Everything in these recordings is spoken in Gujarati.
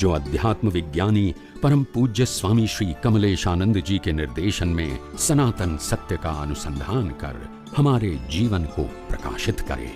जो अध्यात्म विज्ञानी परम पूज्य स्वामी श्री कमलेशानंद जी के निर्देशन में सनातन सत्य का अनुसंधान कर हमारे जीवन को प्रकाशित करे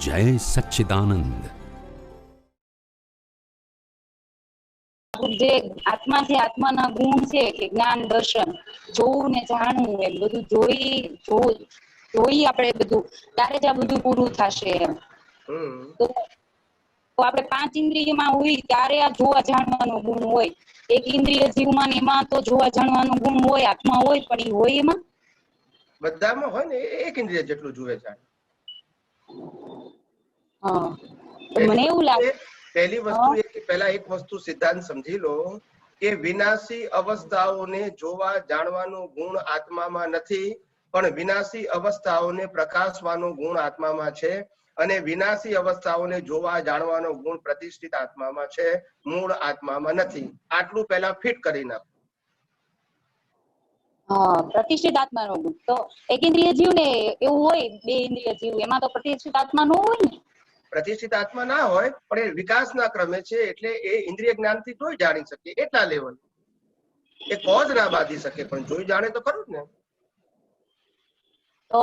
जय सच्चिदानंद આપણું જે આત્મા છે આત્માના ગુણ છે કે જ્ઞાન દર્શન જોવું ને જાણવું એમ બધું જોઈ જોવું જોઈ આપણે બધું ત્યારે જ આ બધું પૂરું થશે એમ હમ તો તો આપણે પાંચ ઇન્દ્રિયમાં હોય ત્યારે આ જોવા જાણવાનો ગુણ હોય. એક ઇન્દ્રિય જીવમાં એમાં તો જોવા જાણવાનો ગુણ હોય આત્મા હોય પણ એ હોય એમાં? બધામાં હોય ને એક ઇન્દ્રિય જેટલું જુએ જાણે હા. મને એવું લાગે પહેલી વસ્તુ એ કે પહેલા એક વસ્તુ સિદ્ધાંત સમજી લો કે વિનાશી અવસ્થાઓને જોવા જાણવાનો ગુણ આત્મામાં નથી પણ વિનાશી અવસ્થાઓને પ્રકાશવાનો ગુણ આત્મામાં છે. અને વિનાશી અવસ્થાઓને જોવા જાણવાનો ગુણ પ્રતિષ્ઠિત આત્મામાં છે મૂળ આત્મામાં નથી. આટલું પહેલા ફિટ કરી નાખો. પ્રતિષ્ઠિત આત્માનો ગુણ. તો એક ઇન્દ્રિય જીવ ને એવું હોય બે ઇન્દ્રિય જીવ એમાં તો પ્રતિષ્ઠિત આત્મા નો હોય ને? પ્રતિષ્ઠિત આત્મા ના હોય પણ એ વિકાસના ક્રમે છે એટલે એ ઇન્દ્રિય જ્ઞાનથી જોઈ જાણી શકે એટલા લેવલ એ કોઝ ના બાંધી શકે પણ જોઈ જાણે તો ખરું ને. તો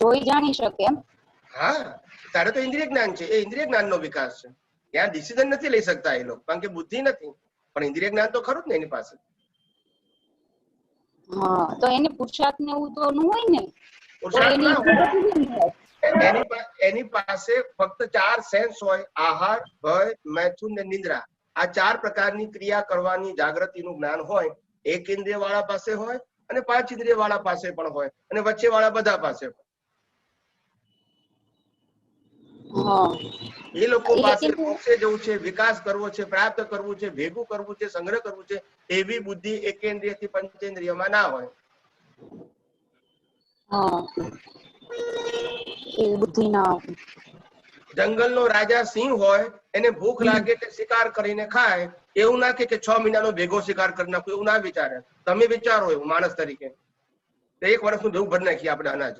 જોઈ જાણી શકે એમ. હા તારે તો ઇન્દ્રિય જ્ઞાન છે. એ ઇન્દ્રિય જ્ઞાનનો વિકાસ છે. ત્યાં ડિસિઝન નથી લઈ શકતા એ લોકો કારણ કે બુદ્ધિ નથી. પણ ઇન્દ્રિય જ્ઞાન તો ખરું જ ને એની પાસે. તો એને પુરુષાર્થ ને એવું તો નું હોય ને એની પાસે ફક્ત ચાર સેન્સ હોય આહાર ભય મૈથુન ને નિંદ્રા. આ ચાર પ્રકારની ક્રિયા કરવાની જાગૃતિનું જ્ઞાન હોય એક ઇન્દ્રિય વાળા પાસે હોય અને પાંચ ઇન્દ્રિય વાળા પાસે પણ હોય અને વચ્ચે વાળા બધા પાસે હોય હા એ લોકો પાસે મોક્ષે જવું છે વિકાસ કરવો છે પ્રાપ્ત કરવું છે ભેગું કરવું છે સંગ્રહ કરવું છે એવી બુદ્ધિ એકેન્દ્રિયથી પંચેન્દ્રિયમાં ના હોય. હા. એ બુદ્ધિ ના આવે. જંગલનો રાજા સિંહ હોય એને ભૂખ લાગે એટલે શિકાર કરીને ખાય. એવું ના કે છ મહિનાનો ભેગો શિકાર કરી નાખો એવું ના વિચારે. તમે વિચારો એવું માણસ તરીકે. એક વર્ષનું ભેગું ભરી નાખીએ આપણે અનાજ.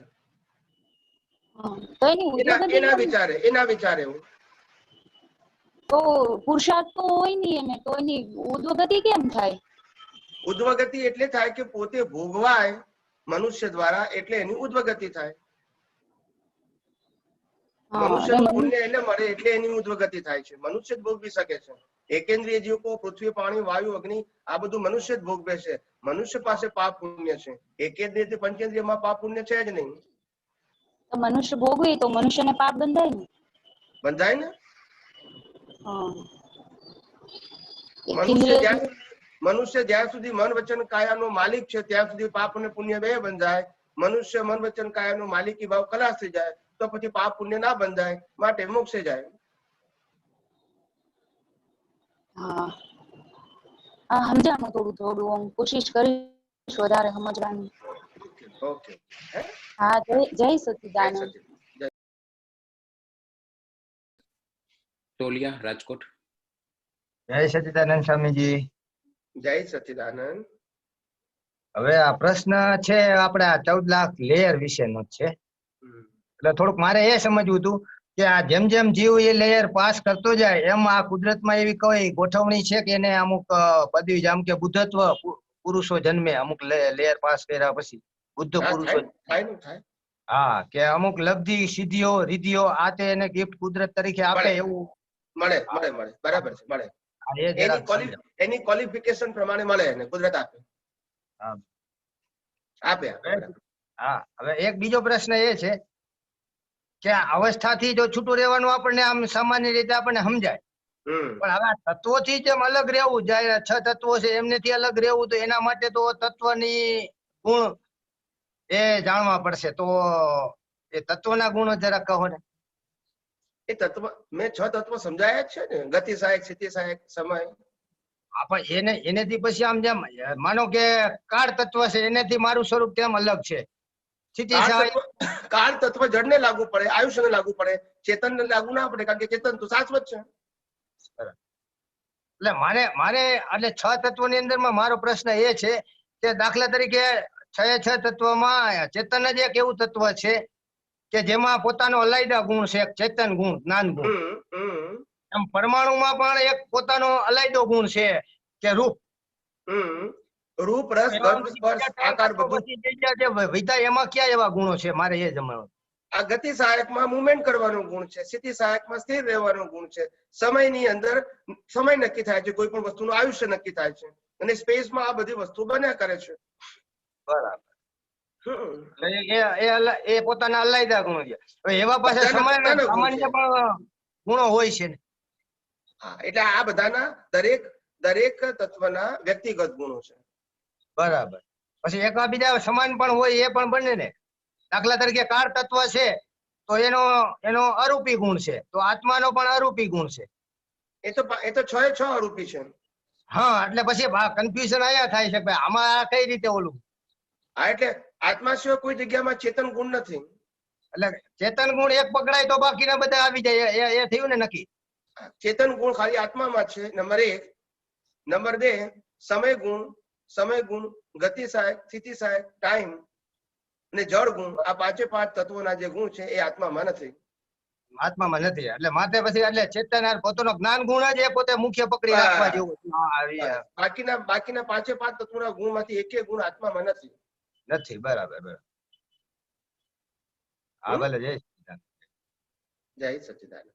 તો એની એના ઉદ્યોગતિ એના કેમ? વિચારે એના વિચારે એવું તો પુરુષાર્થ તો હોય નહીં એને તો એની ઉદ્યોગતિ કેમ થાય? ઉદ્વગતિ એટલે થાય કે પોતે ભોગવાય મનુષ્ય દ્વારા એટલે એની ઉદ્વગતિ થાય. મનુષ્ય પુણ્ય એને મળે એટલે એની ઉદ્વગતિ થાય છે. મનુષ્ય જ ભોગવી શકે છે. એકેન્દ્રિય જીવકો પૃથ્વી પાણી વાયુ અગ્નિ આ બધું મનુષ્ય જ ભોગવે છે. મનુષ્ય પાસે પાપ પુણ્ય છે. એકેન્દ્રિયથી પંચેન્દ્રિયમાં પાપ પુણ્ય છે જ નહીં. તો મનુષ્ય ભોગવે તો મનુષ્યને પાપ બંધાય ને? બંધાય ને? મનુષ્ય જ્યાં મનુષ્ય જ્યાં સુધી મન વચન કાયાનો માલિક છે ત્યાં સુધી પાપ અને પુણ્ય બે બંધાય. મનુષ્ય મન વચન કાયાનો માલિકી ભાવ ખલાસ થઈ જાય તો પછી પાપ પુણ્ય ના બંધાય માટે મોક્ષે જાય. હા. હા સમજાણું થોડું થોડું. કોશિશ કરીશ વધારે સમજવાની. ઓકે. હા? જય જય જય સચિદાનંદ. સચિદાનંદ. ટોલિયા રાજકોટ. જય સચિદાનંદ સ્વામીજી. જય સચિદાનંદ. હવે આ પ્રશ્ન છે આપણે આ ચૌદ લાખ લેયર વિશેનો છે. એટલે થોડુંક મારે એ સમજવું હતું કે આ જેમ જેમ જીવ એ લેયર પાસ કરતો જાય એમ આ કુદરતમાં એવી કઈ ગોઠવણી છે કે એને અમુક પદવી જેમ કે બુદ્ધત્વ પુરુષો જન્મે અમુક લેયર પાસ કર્યા પછી? બુદ્ધ પુરુષો. હા કે અમુક લબ્ધિ સિદ્ધિઓ રિદ્ધિઓ આ તે એને ગિફ્ટ કુદરત તરીકે આપે એવું. મળે મળે મળે. બરાબર છે મળે. એની ક્વોલિફિકેશન પ્રમાણે મળે એને કુદરત આપે. આપે આપે, હા હવે એક બીજો પ્રશ્ન એ છે કે અવસ્થાથી જો છૂટું રહેવાનું આપણને આમ સામાન્ય રીતે આપણને સમજાય. હમ. પણ હવે તત્વોથી જેમ અલગ રહેવું જાય છ તત્વો છે એમનેથી અલગ રહેવું તો એના માટે તો તત્વની ગુણ એ જાણવા પડશે. તો એ તત્વના ગુણો જરા કહો ને. એ તત્વ મેં છ તત્વ સમજાયા છે ને. ગતિ સહાયક સ્થિતિ સહાયક સમય. પણ એને એનેથી પછી આમ જેમ માનો કે કાળ તત્વ છે એનેથી મારું સ્વરૂપ તેમ અલગ છે. સ્થિતિ કાળ તત્વ તત્વ લાગુ પડે આયુષ્યને લાગુ પડે ચેતનને લાગુ ના પડે કારણ કે ચેતન તો શાશ્વત છે. એટલે મારે મારે એટલે છ તત્વોની અંદરમાં મારો પ્રશ્ન એ છે કે દાખલા તરીકે છ છ તત્વમાં ચેતન જ એક એવું તત્વ છે કે જેમાં પોતાનો અલાયદા ગુણ છે ચેતન ગુણ જ્ઞાન ગુણ. એમ પરમાણુમાં પણ એક પોતાનો અલાયદો ગુણ છે કે રૂપ. રૂપ રસ ગંધ સ્પર્શ આકાર વિધા એમાં ક્યાં એવા ગુણો છે મારે એ જમાડો આ ગતિ સહાયકમાં મુવમેન્ટ કરવાનો ગુણ છે સ્થિતિ સહાયકમાં સ્થિર રહેવાનો ગુણ છે. સમયની અંદર સમય નક્કી થાય છે કોઈ પણ વસ્તુનું આયુષ્ય નક્કી થાય છે. અને સ્પેસમાં આ બધી વસ્તુ બન્યા કરે છે. બરાબર. એ- એ પોતાના અલાયદા ગુણો છે. હવે એવા સામાન્ય સામાન્ય પણ ગુણો હોય છે એટલે આ બધાના દરેક દરેક તત્વના વ્યક્તિગત ગુણો છે. બરાબર. પછી એકા બીજા સમાન પણ હોય એ પણ બને ને. દાખલા તરીકે કાર તત્વ છે તો એનો એનો અરૂપી ગુણ છે. તો આત્માનો પણ અરૂપી ગુણ છે. એ તો એ તો છ એ છ અરૂપી છે. હા એટલે પછી કન્ફ્યુઝન આયા થાય છે ભાઈ આમાં કઈ રીતે ઓલું? હા એટલે આત્મા સિવાય કોઈ જગ્યામાં ચેતન ગુણ નથી. એટલે ચેતન ગુણ એક પકડાય તો બાકીના બધા આવી જાય. એ- એ થયું ને નક્કી? ચેતન ગુણ ખાલી આત્મામાં છે. નંબર એક. નંબર બે સમય ગુણ. સમય ગુણ ગતિ સહાયક સ્થિતિ સહાયક ટાઈમ અને જળ ગુણ. આ પાંચે પાંચ તત્વોના જે ગુણ છે એ આત્મામાં નથી. આત્મામાં નથી. એટલે માથે પછી એટલે ચેતન પોતાનો જ્ઞાન ગુણ જ એ પોતે મુખ્ય પકડી રાખવા જેવું. હા, બાકીના બાકીના પાંચે પાંચ તત્વોના ગુણમાંથી એકે ગુણ આત્મામાં નથી. નથી બરાબર બરાબર. હા? ભલે જય સચિદાન જય સચ્ચિદાનંદ